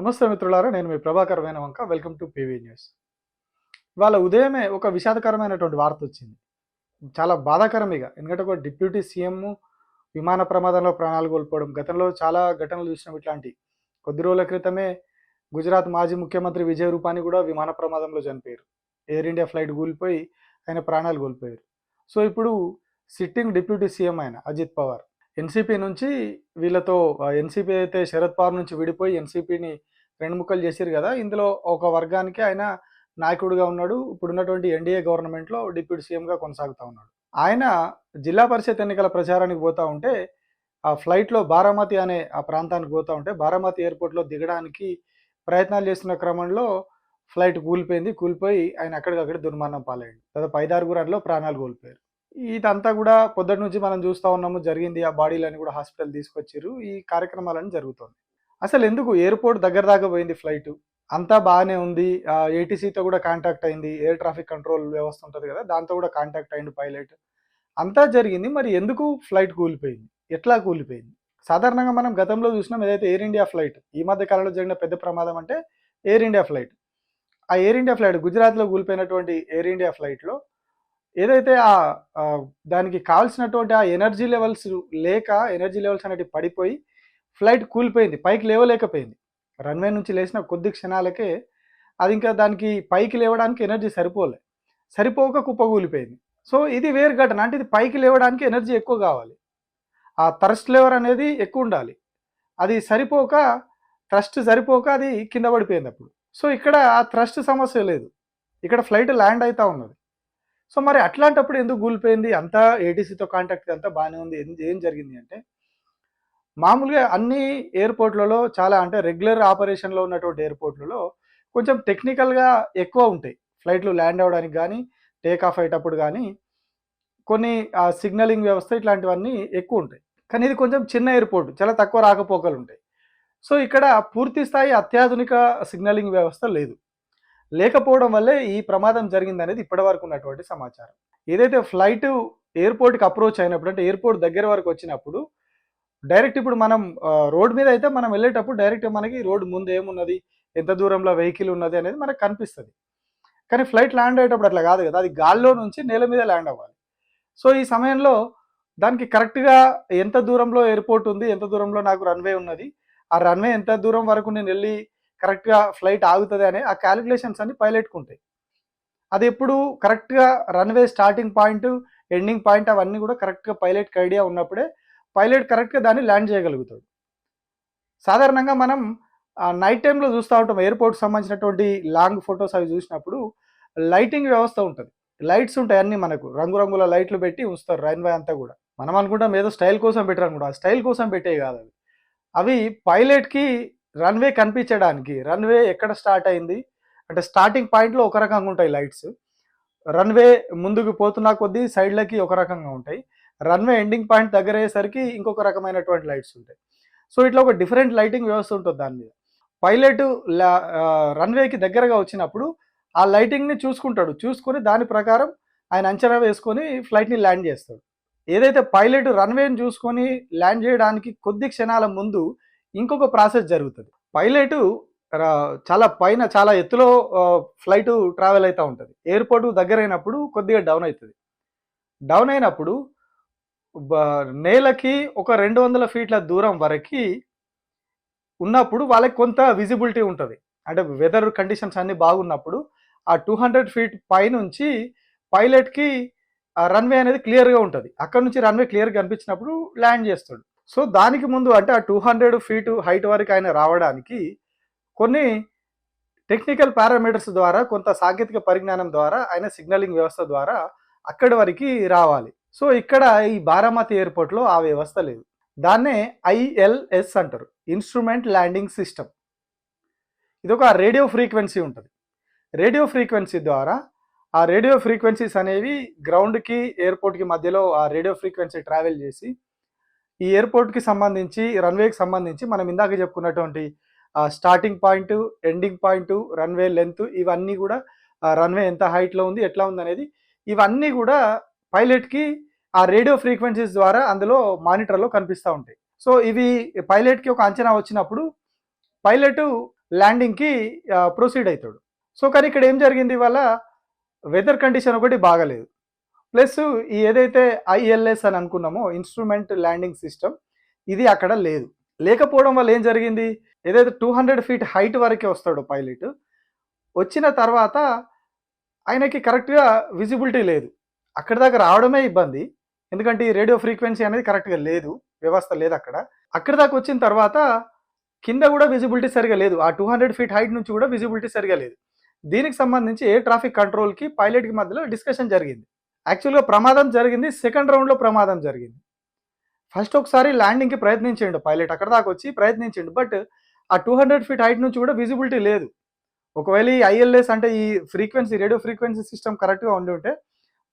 నమస్తే మిత్రులారా నేను మీ ప్రభాకర్ వంక వెల్కమ్ టు పీవీ న్యూస్ ఇవాళ ఉదయమే ఒక విషాదకరమైనటువంటి వార్త వచ్చింది. చాలా బాధాకరం ఇక. ఎందుకంటే ఒక డిప్యూటీ సీఎం విమాన ప్రమాదంలో ప్రాణాలు కోల్పోవడం గతంలో చాలా ఘటనలు చూసినాం ఇట్లాంటి. కొద్ది రోజుల క్రితమే గుజరాత్ మాజీ ముఖ్యమంత్రి విజయ్ రూపాని కూడా విమాన ప్రమాదంలో చనిపోయారు. ఎయిర్ ఇండియా ఫ్లైట్ కూలిపోయి ఆయన ప్రాణాలు కోల్పోయారు. సో ఇప్పుడు సిట్టింగ్ డిప్యూటీ సీఎం ఆయన అజిత్ పవార్. ఎన్సీపీ నుంచి వీళ్ళతో ఎన్సీపీ అయితే శరద్ పవార్ నుంచి విడిపోయి ఎన్సీపీని రెండు ముక్కలు చేశారు కదా ఇందులో ఒక వర్గానికి ఆయన నాయకుడిగా ఉన్నాడు. ఇప్పుడు ఉన్నటువంటి ఎన్డీఏ గవర్నమెంట్లో డిప్యూటీ సీఎంగా కొనసాగుతూ ఉన్నాడు. ఆయన జిల్లా పరిషత్ ఎన్నికల ప్రచారానికి పోతా ఉంటే ఆ ఫ్లైట్లో బారామతి అనే ఆ ప్రాంతానికి పోతా ఉంటే బారామతి ఎయిర్పోర్ట్లో దిగడానికి ప్రయత్నాలు చేస్తున్న క్రమంలో ఫ్లైట్ కూలిపోయింది. కూలిపోయి ఆయన అక్కడికక్కడ దుర్మరణం పాలయ్యాడు. దాదాపు పైదారు అందులో ప్రాణాలు కోల్పోయారు. ఇదంతా కూడా పొద్దుటి నుంచి మనం చూస్తూ ఉన్నాము. జరిగింది ఆ బాడీలని కూడా హాస్పిటల్ తీసుకొచ్చారు ఈ కార్యక్రమాలన్నీ జరుగుతుంది. అసలు ఎందుకు ఎయిర్పోర్ట్ దగ్గర దాకా పోయింది ఫ్లైట్? అంతా బాగానే ఉంది. ఏటీసీతో కూడా కాంటాక్ట్ అయింది. ఎయిర్ ట్రాఫిక్ కంట్రోల్ వ్యవస్థ ఉంటుంది కదా దాంతో కూడా కాంటాక్ట్ అయింది పైలట్. అంతా జరిగింది. మరి ఎందుకు ఫ్లైట్ కూలిపోయింది? ఎట్లా కూలిపోయింది? సాధారణంగా మనం గతంలో చూసినాం ఏదైతే ఎయిర్ ఇండియా ఫ్లైట్ ఈ మధ్య కాలంలో జరిగిన పెద్ద ప్రమాదం అంటే ఎయిర్ ఇండియా ఫ్లైట్. ఆ ఎయిర్ ఇండియా ఫ్లైట్ గుజరాత్లో కూలిపోయినటువంటి ఎయిర్ ఇండియా ఫ్లైట్లో ఏదైతే ఆ దానికి కావాల్సినటువంటి ఆ ఎనర్జీ లెవెల్స్ లేక ఎనర్జీ లెవెల్స్ అనేటివి పడిపోయి ఫ్లైట్ కూలిపోయింది పైకి లేవలేకపోయింది. రన్వే నుంచి లేచిన కొద్ది క్షణాలకే అది ఇంకా దానికి పైకి లేవడానికి ఎనర్జీ సరిపోలే. సరిపోక కుప్ప కూలిపోయింది. సో ఇది వేరు ఘటన. అంటే ఇది పైకి లేవడానికి ఎనర్జీ ఎక్కువ కావాలి. ఆ థ్రస్ట్ లెవర్ అనేది ఎక్కువ ఉండాలి. అది సరిపోక థ్రస్ట్ సరిపోక అది కింద పడిపోయింది అప్పుడు. సో ఇక్కడ ఆ థ్రస్ట్ సమస్య లేదు. ఇక్కడ ఫ్లైట్ ల్యాండ్ అవుతా ఉన్నది. సో మరి అట్లాంటప్పుడు ఎందుకు కూలిపోయింది? అంతా ఏటీసీతో కాంటాక్ట్ అంతా బాగానే ఉంది. ఏం జరిగింది అంటే మామూలుగా అన్ని ఎయిర్పోర్ట్లలో చాలా అంటే రెగ్యులర్ ఆపరేషన్లో ఉన్నటువంటి ఎయిర్పోర్ట్లలో కొంచెం టెక్నికల్గా ఎక్కువ ఉంటాయి. ఫ్లైట్లు ల్యాండ్ అవ్వడానికి కానీ టేక్ ఆఫ్ అయ్యేటప్పుడు కానీ కొన్ని సిగ్నలింగ్ వ్యవస్థ ఇట్లాంటివన్నీ ఎక్కువ ఉంటాయి. కానీ ఇది కొంచెం చిన్న ఎయిర్పోర్ట్ చాలా తక్కువ రాకపోకలు ఉంటాయి. సో ఇక్కడ పూర్తి స్థాయి అత్యాధునిక సిగ్నలింగ్ వ్యవస్థ లేదు. లేకపోవడం వల్లే ఈ ప్రమాదం జరిగిందనేది ఇప్పటివరకు ఉన్నటువంటి సమాచారం. ఏదైతే ఫ్లైట్ ఎయిర్పోర్ట్కి అప్రోచ్ అయినప్పుడు అంటే ఎయిర్పోర్ట్ దగ్గర వరకు వచ్చినప్పుడు డైరెక్ట్ ఇప్పుడు మనం రోడ్ మీద అయితే మనం వెళ్ళేటప్పుడు డైరెక్ట్ మనకి రోడ్ ముందు ఏమున్నది ఎంత దూరంలో వెహికల్ ఉన్నది అనేది మనకు కనిపిస్తుంది. కానీ ఫ్లైట్ ల్యాండ్ అయ్యేటప్పుడు అట్లా కాదు కదా అది గాల్లో నుంచి నేల మీద ల్యాండ్ అవ్వాలి. సో ఈ సమయంలో దానికి కరెక్ట్గా ఎంత దూరంలో ఎయిర్పోర్ట్ ఉంది ఎంత దూరంలో నాకు రన్వే ఉన్నది ఆ రన్వే ఎంత దూరం వరకు నేను వెళ్ళి కరెక్ట్గా ఫ్లైట్ ఆగుతుంది అనే ఆ క్యాలిక్యులేషన్స్ అన్ని పైలట్కు ఉంటాయి అది ఎప్పుడు కరెక్ట్గా runway starting point ending point అవన్నీ కూడా కరెక్ట్గా పైలట్కి ఐడియా ఉన్నప్పుడే పైలట్ కరెక్ట్గా దాన్ని ల్యాండ్ చేయగలుగుతాడు. సాధారణంగా మనం నైట్ టైంలో చూస్తూ ఉంటాం. ఎయిర్పోర్ట్ సంబంధించినటువంటి లాంగ్ ఫొటోస్ అవి చూసినప్పుడు లైటింగ్ వ్యవస్థ ఉంటుంది. లైట్స్ ఉంటాయి అన్నీ మనకు. రంగురంగుల లైట్లు పెట్టి ఉంచుతారు రైన్వే అంతా కూడా. మనం అనుకుంటాం ఏదో స్టైల్ కోసం పెట్టారు అనుకుంటాం ఆ స్టైల్ కోసం పెట్టే కాదు అవి. అవి పైలట్కి రన్వే కనిపించడానికి రన్వే ఎక్కడ స్టార్ట్ అయింది? అంటే స్టార్టింగ్ పాయింట్లో ఒక రకంగా ఉంటాయి లైట్స్. రన్వే ముందుకు పోతున్నా కొద్దీ సైడ్లకి ఒక రకంగా ఉంటాయి. రన్వే ఎండింగ్ పాయింట్ దగ్గర అయ్యేసరికి ఇంకొక రకమైనటువంటి లైట్స్ ఉంటాయి. సో ఇట్లా ఒక డిఫరెంట్ లైటింగ్ వ్యవస్థ ఉంటుంది దాని మీద. పైలట్ రన్వేకి దగ్గరగా వచ్చినప్పుడు ఆ లైటింగ్ని చూసుకుంటాడు. చూసుకొని దాని ప్రకారం ఆయన అంచనా వేసుకొని ఫ్లైట్ని ల్యాండ్ చేస్తాడు. ఏదైతే పైలట్ రన్వేని చూసుకొని ల్యాండ్ చేయడానికి కొద్ది క్షణాల ముందు ఇంకొక ప్రాసెస్ జరుగుతుంది. పైలట్ చాలా పైన చాలా ఎత్తులో ఫ్లైట్ ట్రావెల్ అవుతూ ఉంటుంది. ఎయిర్పోర్ట్ దగ్గర అయినప్పుడు కొద్దిగా డౌన్ అవుతుంది. డౌన్ అయినప్పుడు నేలకి ఒక రెండు వందల ఫీట్ల దూరం వరకు ఉన్నప్పుడు వాళ్ళకి కొంత విజిబిలిటీ ఉంటుంది. అంటే వెదర్ కండిషన్స్ అన్నీ బాగున్నప్పుడు ఆ టూ హండ్రెడ్ ఫీట్ పైనుంచి పైలట్కి ఆ రన్వే అనేది క్లియర్గా ఉంటుంది. అక్కడ నుంచి రన్వే క్లియర్గా కనిపించినప్పుడు ల్యాండ్ చేస్తాడు. సో దానికి ముందు అంటే ఆ టూ హండ్రెడ్ ఫీట్ హైట్ వరకు ఆయన రావడానికి కొన్ని టెక్నికల్ పారామీటర్స్ ద్వారా కొంత సాంకేతిక పరిజ్ఞానం ద్వారా ఆయన సిగ్నలింగ్ వ్యవస్థ ద్వారా అక్కడి వరకు రావాలి. సో ఇక్కడ ఈ బారామతి ఎయిర్పోర్ట్లో ఆ వ్యవస్థ లేదు. దాన్నే ఐఎల్ఎస్ అంటారు ఇన్స్ట్రుమెంట్ ల్యాండింగ్ సిస్టమ్ ఇది ఒక రేడియో ఫ్రీక్వెన్సీ ఉంటుంది. రేడియో ఫ్రీక్వెన్సీ ద్వారా ఆ రేడియో ఫ్రీక్వెన్సీస్ అనేవి గ్రౌండ్కి ఎయిర్పోర్ట్కి మధ్యలో ఆ రేడియో ఫ్రీక్వెన్సీ ట్రావెల్ చేసి ఈ ఎయిర్పోర్ట్కి సంబంధించి రన్వేకి సంబంధించి మనం ఇందాక చెప్పుకున్నటువంటి starting point ending point runway length ఇవన్నీ కూడా రన్వే ఎంత హైట్లో ఉంది ఎట్లా ఉంది అనేది ఇవన్నీ కూడా పైలట్కి ఆ రేడియో ఫ్రీక్వెన్సీస్ ద్వారా అందులో మానిటర్లో కనిపిస్తూ ఉంటాయి. సో ఇవి పైలట్కి ఒక అంచనా వచ్చినప్పుడు పైలట్ ల్యాండింగ్కి ప్రొసీడ్ అవుతాడు సో కానీ ఇక్కడ ఏం జరిగింది ఇవాళ? వెదర్ కండిషన్ ఒకటి బాగలేదు. ప్లస్ ఈ ఏదైతే ఐఎల్ఎస్ అని అనుకున్నామో ఇన్స్ట్రుమెంట్ ల్యాండింగ్ సిస్టమ్ ఇది అక్కడ లేదు. లేకపోవడం వల్ల ఏం జరిగింది? ఏదైతే టూ హండ్రెడ్ ఫీట్ హైట్ వరకే వస్తాడు పైలట్ వచ్చిన తర్వాత ఆయనకి కరెక్ట్గా విజిబిలిటీ లేదు. అక్కడి దాకా రావడమే ఇబ్బంది. ఎందుకంటే ఈ రేడియో ఫ్రీక్వెన్సీ అనేది కరెక్ట్గా లేదు. వ్యవస్థ లేదు అక్కడ. అక్కడి దాకా వచ్చిన తర్వాత కింద కూడా విజిబిలిటీ సరిగా లేదు. ఆ టూ హండ్రెడ్ ఫీట్ హైట్ నుంచి కూడా విజిబిలిటీ సరిగా లేదు. దీనికి సంబంధించి ఏ ట్రాఫిక్ కంట్రోల్కి పైలట్కి మధ్యలో డిస్కషన్ జరిగింది. యాక్చువల్గా ప్రమాదం జరిగింది. సెకండ్ రౌండ్లో ప్రమాదం జరిగింది. ఫస్ట్ ఒకసారి ల్యాండింగ్కి ప్రయత్నించిండు పైలట్. అక్కడ దాకా వచ్చి ప్రయత్నించిండు. బట్ ఆ టూ హండ్రెడ్ ఫీట్ హైట్ నుంచి కూడా విజిబిలిటీ లేదు. ఒకవేళ ఈ ఐఎల్ఎస్ అంటే ఈ ఫ్రీక్వెన్సీ రేడియో ఫ్రీక్వెన్సీ సిస్టమ్ కరెక్ట్గా ఉండి ఉంటే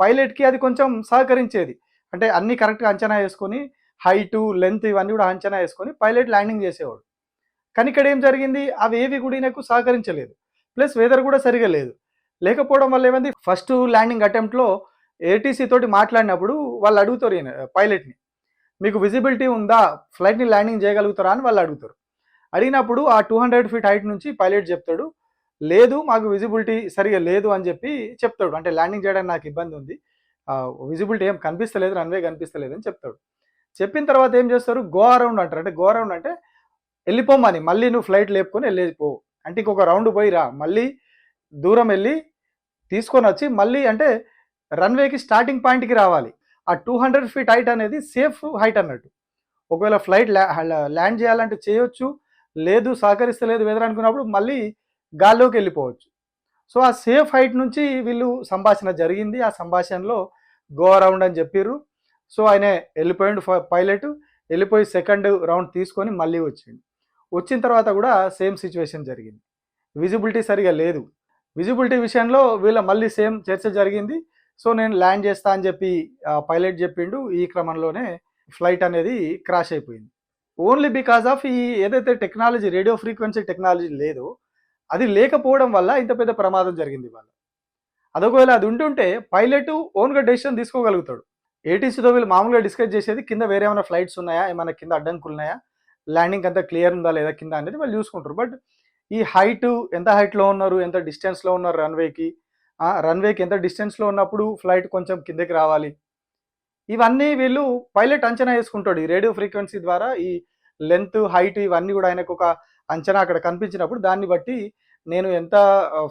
పైలట్కి అది కొంచెం సహకరించేది. అంటే అన్నీ కరెక్ట్గా అంచనా వేసుకొని హైటు లెంత్ ఇవన్నీ కూడా అంచనా వేసుకొని పైలట్ ల్యాండింగ్ చేసేవాడు. కానీ ఇక్కడ ఏం జరిగింది? అవి ఏవి కూడా నాకు సహకరించలేదు. ప్లస్ వెదర్ కూడా సరిగా లేదు. లేకపోవడం వల్ల ఏమైంది? ఫస్ట్ ల్యాండింగ్ అటెంప్ట్లో ఏటీసీ తోటి మాట్లాడినప్పుడు వాళ్ళు అడుగుతారు ఈయన పైలట్ని మీకు విజిబిలిటీ ఉందా? ఫ్లైట్ని ల్యాండింగ్ చేయగలుగుతారా? అని వాళ్ళు అడుగుతారు. అడిగినప్పుడు ఆ టూ హండ్రెడ్ ఫీట్ హైట్ నుంచి పైలట్ చెప్తాడు. లేదు మాకు విజిబిలిటీ సరిగా లేదు అని చెప్పి చెప్తాడు. అంటే ల్యాండింగ్ చేయడానికి నాకు ఇబ్బంది ఉంది. విజిబిలిటీ ఏం కనిపిస్తలేదు రన్వే కనిపిస్తలేదు అని చెప్తాడు. చెప్పిన తర్వాత ఏం చేస్తారు? గో అరౌండ్ అంటారు. అంటే గో అరౌండ్ అంటే వెళ్ళిపోమని మళ్ళీ నువ్వు ఫ్లైట్ లేపుకొని వెళ్ళిపో. అంటే ఇంకొక రౌండ్ పోయి రా. మళ్ళీ దూరం వెళ్ళి తీసుకొని వచ్చి మళ్ళీ అంటే రన్వేకి స్టార్టింగ్ పాయింట్కి రావాలి. ఆ టూ హండ్రెడ్ ఫీట్ హైట్ అనేది సేఫ్ హైట్ అన్నట్టు. ఒకవేళ ఫ్లైట్ ల్యాండ్ చేయాలంటే చేయొచ్చు. లేదు సహకరిస్తలేదు వెదర్ అనుకున్నప్పుడు మళ్ళీ గాల్లోకి వెళ్ళిపోవచ్చు. సో ఆ సేఫ్ హైట్ నుంచి వీళ్ళు సంభాషణ జరిగింది. ఆ సంభాషణలో గో అరౌండ్ అని చెప్పిర్రు. సో ఆయన వెళ్ళిపోయిండు పైలట్. వెళ్ళిపోయి సెకండ్ రౌండ్ తీసుకొని మళ్ళీ వచ్చిండు. వచ్చిన తర్వాత కూడా సేమ్ సిచ్యువేషన్ జరిగింది. విజిబిలిటీ సరిగా లేదు. విజిబిలిటీ విషయంలో వీళ్ళ మళ్ళీ సేమ్ చర్చ జరిగింది. సో నేను ల్యాండ్ చేస్తా అని చెప్పి పైలట్ చెప్పిండు. ఈ క్రమంలోనే ఫ్లైట్ అనేది క్రాష్ అయిపోయింది. ఓన్లీ బికాస్ ఆఫ్ ఈ ఏదైతే టెక్నాలజీ రేడియో ఫ్రీక్వెన్సీ టెక్నాలజీ లేదో అది లేకపోవడం వల్ల ఇంత పెద్ద ప్రమాదం జరిగింది వాళ్ళు అదొకవేళ అది ఉంటుంటే పైలట్ ఓన్గా డెసిషన్ తీసుకోగలుగుతాడు. ఏటీసీతో వీళ్ళు మామూలుగా డిస్కస్ చేసేది కింద వేరే ఏమైనా ఫ్లైట్స్ ఉన్నాయా? ఏమైనా కింద అడ్డంకులు ఉన్నాయా? ల్యాండింగ్ అంతా క్లియర్ ఉందా లేదా కింద అనేది వాళ్ళు చూసుకుంటారు. బట్ ఈ హైట్ ఎంత హైట్లో ఉన్నారు? ఎంత డిస్టెన్స్లో ఉన్నారు రన్వేకి? రన్వేకి ఎంత డిస్టెన్స్లో ఉన్నప్పుడు ఫ్లైట్ కొంచెం కిందకి రావాలి? ఇవన్నీ వీళ్ళు పైలట్ అంచనా వేసుకుంటాడు. ఈ రేడియో ఫ్రీక్వెన్సీ ద్వారా ఈ లెంత్ హైట్ ఇవన్నీ కూడా ఆయనకు ఒక అంచనా అక్కడ కనిపించినప్పుడు దాన్ని బట్టి నేను ఎంత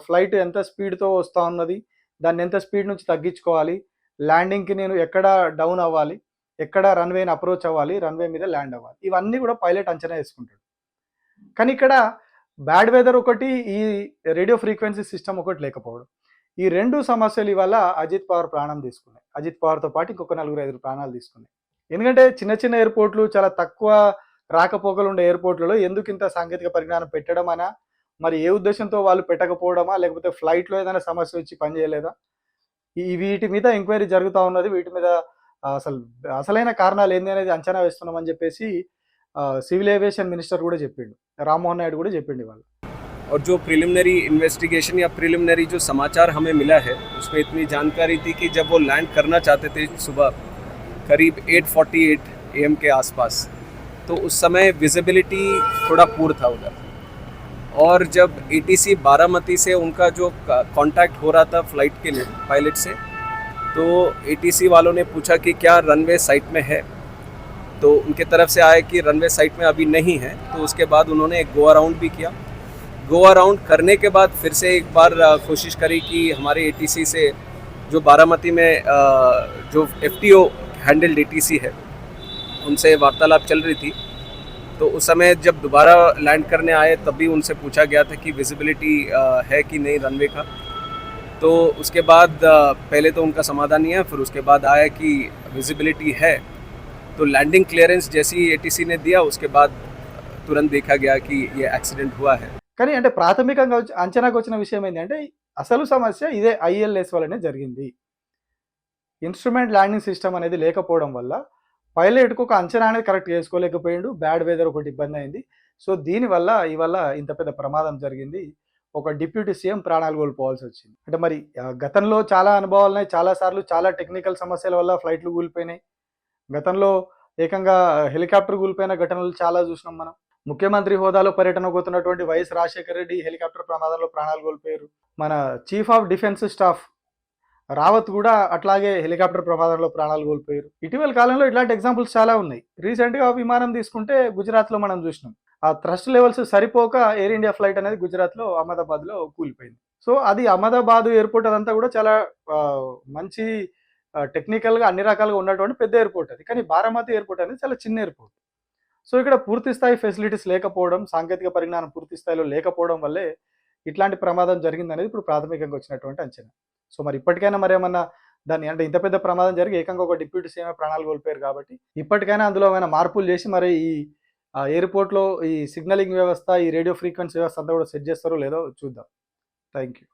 ఫ్లైట్ ఎంత స్పీడ్తో వస్తూ ఉన్నది దాన్ని ఎంత స్పీడ్ నుంచి తగ్గించుకోవాలి ల్యాండింగ్కి నేను ఎక్కడ డౌన్ అవ్వాలి ఎక్కడ రన్వేని అప్రోచ్ అవ్వాలి రన్వే మీద ల్యాండ్ అవ్వాలి. ఇవన్నీ కూడా పైలట్ అంచనా వేసుకుంటాడు. కానీ ఇక్కడ బ్యాడ్ వెదర్ ఒకటి ఈ రేడియో ఫ్రీక్వెన్సీ సిస్టమ్ ఒకటి లేకపోవడం. ఈ రెండు సమస్యలు ఇవల్ల అజిత్ పవార్ ప్రాణం తీసుకున్నాయి. అజిత్ పవార్తో పాటు ఇంకొక నలుగురు ఐదు ప్రాణాలు తీసుకున్నాయి. ఎందుకంటే చిన్న చిన్న ఎయిర్పోర్ట్లు చాలా తక్కువ రాకపోకలు ఉండే ఎయిర్పోర్ట్లలో ఎందుకు ఇంత సాంకేతిక పరిజ్ఞానం పెట్టడం అనా మరి ఏ ఉద్దేశంతో వాళ్ళు పెట్టకపోవడమా లేకపోతే ఫ్లైట్లో ఏదైనా సమస్య వచ్చి పనిచేయలేదా ఈ వీటి మీద ఎంక్వైరీ జరుగుతూ ఉన్నది వీటి మీద అసలు అసలైన కారణాలు ఏంది అనేది అంచనా వేస్తున్నామని చెప్పేసి సివిల్ ఏవియేషన్ మినిస్టర్ కూడా చెప్పిండు రామ్మోహన్ నాయుడు కూడా చెప్పిండు వాళ్ళు और जो प्रिलिमिनरी इन्वेस्टिगेशन या प्रिलिमिनरी जो समाचार हमें मिला है उसमें इतनी जानकारी थी कि जब वो लैंड करना चाहते थे सुबह करीब 8:48 एम के आसपास तो उस समय विजिबिलिटी थोड़ा पूर था उधर। और जब एटीसी बारामती से उनका जो कांटेक्ट हो रहा था फ़्लाइट के लिए पायलट से तो एटीसी वालों ने पूछा कि क्या रनवे साइट में है? तो उनके तरफ़ से आया कि रनवे साइट में अभी नहीं है। तो उसके बाद उन्होंने एक गो अराउंड भी किया। गो अराउंड करने के बाद फिर से एक बार कोशिश करी कि हमारे एटीसी से जो बारामती में जो एफ़ हैंडल्ड ए है उनसे वार्तालाप चल रही थी तो उस समय जब दोबारा लैंड करने आए तब भी उनसे पूछा गया था कि विजिबिलिटी है कि नहीं रनवे का तो उसके बाद अ, पहले तो उनका समाधान नहीं है फिर उसके बाद आया कि विजिबिलिटी है तो लैंडिंग क्लियरेंस जैसी एटीसी ने दिया उसके बाद तुरंत देखा गया कि ये एक्सीडेंट हुआ है కానీ అంటే ప్రాథమికంగా వచ్చి- అంచనాకు వచ్చిన విషయం ఏంటంటే అసలు సమస్య ఇదే ఐఎల్ఎస్ వల్లనే జరిగింది ఇన్స్ట్రుమెంట్ ల్యాండింగ్ సిస్టమ్ అనేది లేకపోవడం వల్ల పైలట్కు ఒక అంచనా అనేది కరెక్ట్ చేసుకోలేకపోయిండు. బ్యాడ్ వెదర్ ఒకటి ఇబ్బంది అయింది. సో దీనివల్ల ఇవల్ల ఇంత పెద్ద ప్రమాదం జరిగింది. ఒక డిప్యూటీ సీఎం ప్రాణాలు కోల్పోవాల్సి వచ్చింది. అంటే మరి గతంలో చాలా అనుభవాలు ఉన్నాయి. చాలా సార్లు చాలా టెక్నికల్ సమస్యల వల్ల ఫ్లైట్లు కూలిపోయినాయి. గతంలో ఏకంగా హెలికాప్టర్ కూలిపోయిన ఘటనలు చాలా చూసినాం మనం. ముఖ్యమంత్రి హోదాలో పర్యటన పోతున్నటువంటి వైఎస్ రాజశేఖర రెడ్డి హెలికాప్టర్ ప్రమాదంలో ప్రాణాలు కోల్పోయారు. మన chief of defence staff Rawat కూడా అట్లాగే హెలికాప్టర్ ప్రమాదంలో ప్రాణాలు కోల్పోయారు. ఇటీవల కాలంలో ఇట్లాంటి ఎగ్జాంపుల్స్ చాలా ఉన్నాయి. రీసెంట్గా విమానం తీసుకుంటే గుజరాత్లో మనం చూసినాం. ఆ థ్రస్ట్ లెవెల్స్ సరిపోక ఎయిర్ ఇండియా ఫ్లైట్ అనేది గుజరాత్లో అహ్మదాబాద్లో కూలిపోయింది. సో అది అహ్మదాబాద్ ఎయిర్పోర్ట్ అదంతా కూడా చాలా మంచి టెక్నికల్గా అన్ని రకాలుగా ఉన్నటువంటి పెద్ద ఎయిర్పోర్ట్ అది. కానీ బారామతి ఎయిర్పోర్ట్ అనేది చాలా చిన్న ఎయిర్పోర్ట్ సో ఇక్కడ పూర్తి స్థాయి ఫెసిలిటీస్ లేకపోవడం సాంకేతిక పరిజ్ఞానం పూర్తి స్థాయిలో లేకపోవడం వల్లే ఇట్లాంటి ప్రమాదం జరిగిందనేది ఇప్పుడు ప్రాథమికంగా వచ్చినటువంటి అంచనా. సో మరి ఇప్పటికైనా మరి ఏమన్నా దాన్ని అంటే ఇంత పెద్ద ప్రమాదం జరిగి ఏకంగా ఒక డిప్యూటీ సీఎం ప్రాణాలు కోల్పోయారు కాబట్టి ఇప్పటికైనా అందులో ఏమైనా మార్పులు చేసి మరి ఈ ఎయిర్పోర్ట్లో ఈ సిగ్నలింగ్ వ్యవస్థ ఈ రేడియో ఫ్రీక్వెన్సీ వ్యవస్థ అంతా కూడా సెట్ చేస్తారో లేదో చూద్దాం. Thank you.